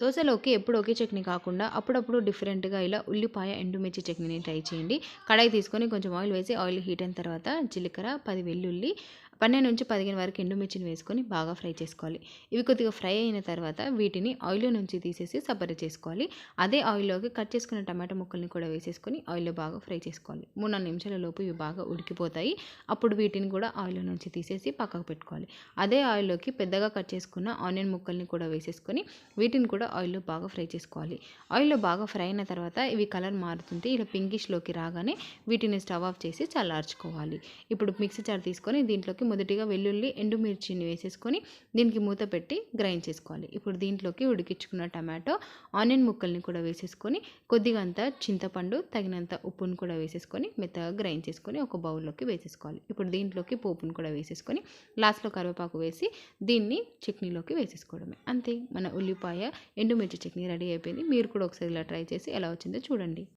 దోశలోకి ఎప్పుడు ఒకే చట్నీ కాకుండా అప్పుడప్పుడు డిఫరెంట్గా ఇలా ఉల్లిపాయ ఎండుమిర్చి చట్నీని ట్రై చేయండి. కడాయి తీసుకొని కొంచెం ఆయిల్ వేసి ఆయిల్ హీట్ అయిన తర్వాత జీలకర్ర పది వెల్లుల్లి పన్నెండు నుంచి పదిహేను వరకు ఎండుమిర్చిని వేసుకొని బాగా ఫ్రై చేసుకోవాలి. ఇవి కొద్దిగా ఫ్రై అయిన తర్వాత వీటిని ఆయిల్ నుంచి తీసేసి సపరేట్ చేసుకోవాలి. అదే ఆయిల్లోకి కట్ చేసుకున్న టమాటా ముక్కల్ని కూడా వేసేసుకొని ఆయిల్లో బాగా ఫ్రై చేసుకోవాలి. మూడు నాలుగు నిమిషాల లోపు ఇవి బాగా ఉడికిపోతాయి. అప్పుడు వీటిని కూడా ఆయిల్ నుంచి తీసేసి పక్కకు పెట్టుకోవాలి. అదే ఆయిల్లోకి పెద్దగా కట్ చేసుకున్న ఆనియన్ ముక్కల్ని కూడా వేసేసుకొని వీటిని కూడా ఆయిల్లో బాగా ఫ్రై చేసుకోవాలి. ఆయిల్లో బాగా ఫ్రై అయిన తర్వాత ఇవి కలర్ మారుతుంటే ఇలా పింకిష్లోకి రాగానే వీటిని స్టవ్ ఆఫ్ చేసి చల్లార్చుకోవాలి. ఇప్పుడు మిక్సీ జార్ తీసుకొని దీంట్లోకి మొదటిగా వెల్లుల్లి ఎండుమిర్చిని వేసేసుకొని దీనికి మూత పెట్టి గ్రైండ్ చేసుకోవాలి. ఇప్పుడు దీంట్లోకి ఉడికించుకున్న టమాటో ఆనియన్ ముక్కల్ని కూడా వేసేసుకొని కొద్దిగా అంత చింతపండు తగినంత ఉప్పును కూడా వేసేసుకొని మెత్తగా గ్రైండ్ చేసుకొని ఒక బౌల్లోకి వేసేసుకోవాలి. ఇప్పుడు దీంట్లోకి పోపును కూడా వేసేసుకొని లాస్ట్లో కరివేపాకు వేసి దీన్ని చట్నీలోకి వేసేసుకోవడమే. అంతే మన ఉల్లిపాయ ఎండుమిర్చి చట్నీ రెడీ అయిపోయింది. మీరు కూడా ఒకసారి ఇలా ట్రై చేసి ఎలా వచ్చిందో చూడండి.